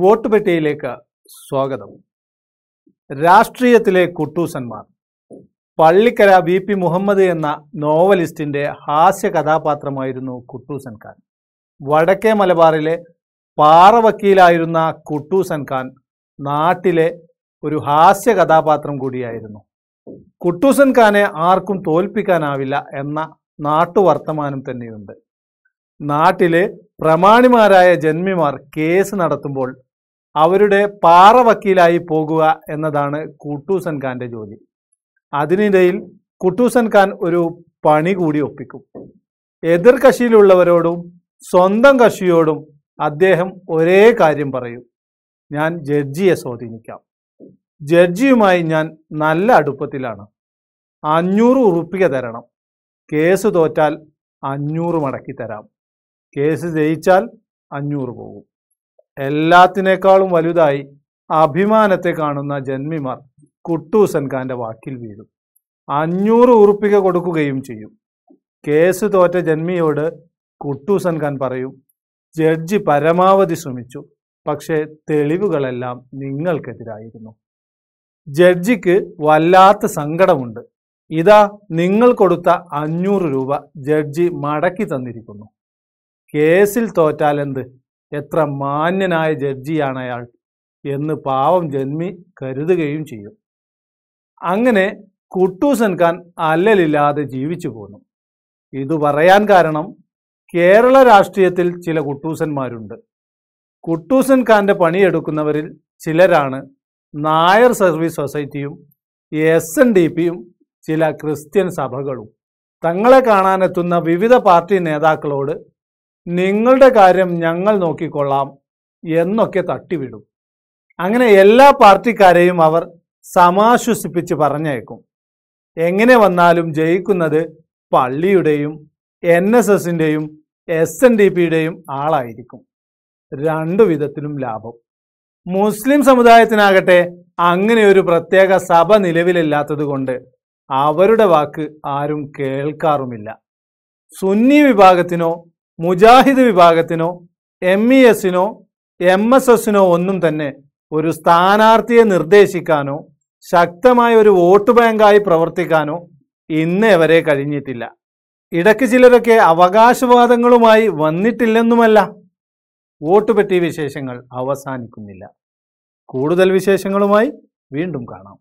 Vote പെട്ടിയിലേക്ക് സ്വാഗതം. രാഷ്ട്രീയത്തിലെ കുട്ടൂസന്മാർ. പള്ളിക്കര വി പി മുഹമ്മദ് എന്ന നോവലിസ്റ്റിന്റെ ഹാസ്യ കഥാപാത്രമായിരുന്നു കുട്ടൂസൻ ഖാൻ വടക്കേ മലബാറിലെ പാറവക്കീലായിരുന്ന കുട്ടൂസൻ ഖാൻ നാട്ടിലെ ഒരു ഹാസ്യ കഥാപാത്രം കൂടിയായിരുന്നു. കുട്ടൂസൻ ഖാനെ ആർക്കും തോൽപ്പിക്കാനാവില്ല എന്ന നാട്ടുവർത്തമാനം തന്നെയുണ്ട്. നാട്ടിലെ പ്രമാണിമാരായ ജന്മിമാർ കേസ് നടത്തുമ്പോൾ അവരുടെ പാറ വക്കീലായി പോകുക എന്നതാണ് കുട്ടൂസൻ ഖാന്റെ ജോലി. അതിനിടയിൽ കുട്ടൂസൻ ഖാൻ ഒരു പണി കൂടി ഒപ്പിക്കും. എതിർ കക്ഷിയിലുള്ളവരോടും സ്വന്തം കക്ഷിയോടും അദ്ദേഹം ഒരേ കാര്യം പറയും. ഞാൻ ജഡ്ജിയെ സ്വാധീനിക്കാം. ജഡ്ജിയുമായി ഞാൻ നല്ല അടുപ്പത്തിലാണ്. അഞ്ഞൂറ് ഉറുപ്പിക തരണം. കേസ് തോറ്റാൽ അഞ്ഞൂറ് മടക്കി തരാം. കേസ് ജയിച്ചാൽ അഞ്ഞൂറ് പോകും. എല്ലാത്തിനേക്കാളും വലുതായി അഭിമാനത്തെ കാണുന്ന ജന്മിമാർ കുട്ടൂസൻ ഖാന്റെ വാക്കിൽ വീഴും. അഞ്ഞൂറ് ഉറുപ്പിക കൊടുക്കുകയും ചെയ്യും. കേസ് തോറ്റ ജന്മിയോട് കുട്ടൂസൻ ഖാൻ പറയും ജഡ്ജി പരമാവധി ശ്രമിച്ചു പക്ഷേ തെളിവുകളെല്ലാം നിങ്ങൾക്കെതിരായിരുന്നു. ജഡ്ജിക്ക് വല്ലാത്ത സങ്കടമുണ്ട്. ഇതാ നിങ്ങൾ കൊടുത്ത അഞ്ഞൂറ് രൂപ ജഡ്ജി മടക്കി തന്നിരിക്കുന്നു. കേസിൽ തോറ്റാലെന്ത്? എത്ര മാന്യനായ ജഡ്ജിയാണ് അയാൾ എന്ന് പാവം ജന്മി കരുതുകയും ചെയ്യും. അങ്ങനെ കുട്ടൂസൻ ഖാൻ അല്ലലില്ലാതെ ജീവിച്ചു പോന്നു. ഇത് പറയാൻ കാരണം കേരള രാഷ്ട്രീയത്തിൽ ചില കുട്ടൂസന്മാരുണ്ട്. കുട്ടൂസൻ ഖാന്റെ പണിയെടുക്കുന്നവരിൽ ചിലരാണ് നായർ സർവീസ് സൊസൈറ്റിയും എസ് എൻ ഡി പിയും ചില ക്രിസ്ത്യൻ സഭകളും. തങ്ങളെ കാണാനെത്തുന്ന വിവിധ പാർട്ടി നേതാക്കളോട് നിങ്ങളുടെ കാര്യം ഞങ്ങൾ നോക്കിക്കൊള്ളാം എന്നൊക്കെ തട്ടിവിടും. അങ്ങനെ എല്ലാ പാർട്ടിക്കാരെയും അവർ സമാശ്വസിപ്പിച്ച് പറഞ്ഞേക്കും എങ്ങനെ വന്നാലും ജയിക്കുന്നത് പള്ളിയുടെയും എൻ എസ് എസിന്റെയും എസ് എൻ ഡി പിയുടെയും ആളായിരിക്കും. രണ്ടു വിധത്തിലും ലാഭം. മുസ്ലിം സമുദായത്തിനാകട്ടെ അങ്ങനെ ഒരു പ്രത്യേക സഭ നിലവിലില്ലാത്തത് കൊണ്ട് അവരുടെ വാക്ക് ആരും കേൾക്കാറുമില്ല. സുന്നി വിഭാഗത്തിനോ മുജാഹിദ് വിഭാഗത്തിനോ എം ഇ എസിനോ എം എസ് എസിനോ ഒന്നും തന്നെ ഒരു സ്ഥാനാർത്ഥിയെ നിർദ്ദേശിക്കാനോ ശക്തമായ ഒരു വോട്ട് ബാങ്കായി പ്രവർത്തിക്കാനോ ഇന്നേ വരെ കഴിഞ്ഞിട്ടില്ല. ഇടയ്ക്ക് ചിലരൊക്കെ അവകാശവാദങ്ങളുമായി വന്നിട്ടില്ലെന്നുമല്ല വോട്ട് പെട്ടി വിശേഷങ്ങൾ അവസാനിക്കുന്നില്ല. കൂടുതൽ വിശേഷങ്ങളുമായി വീണ്ടും കാണാം.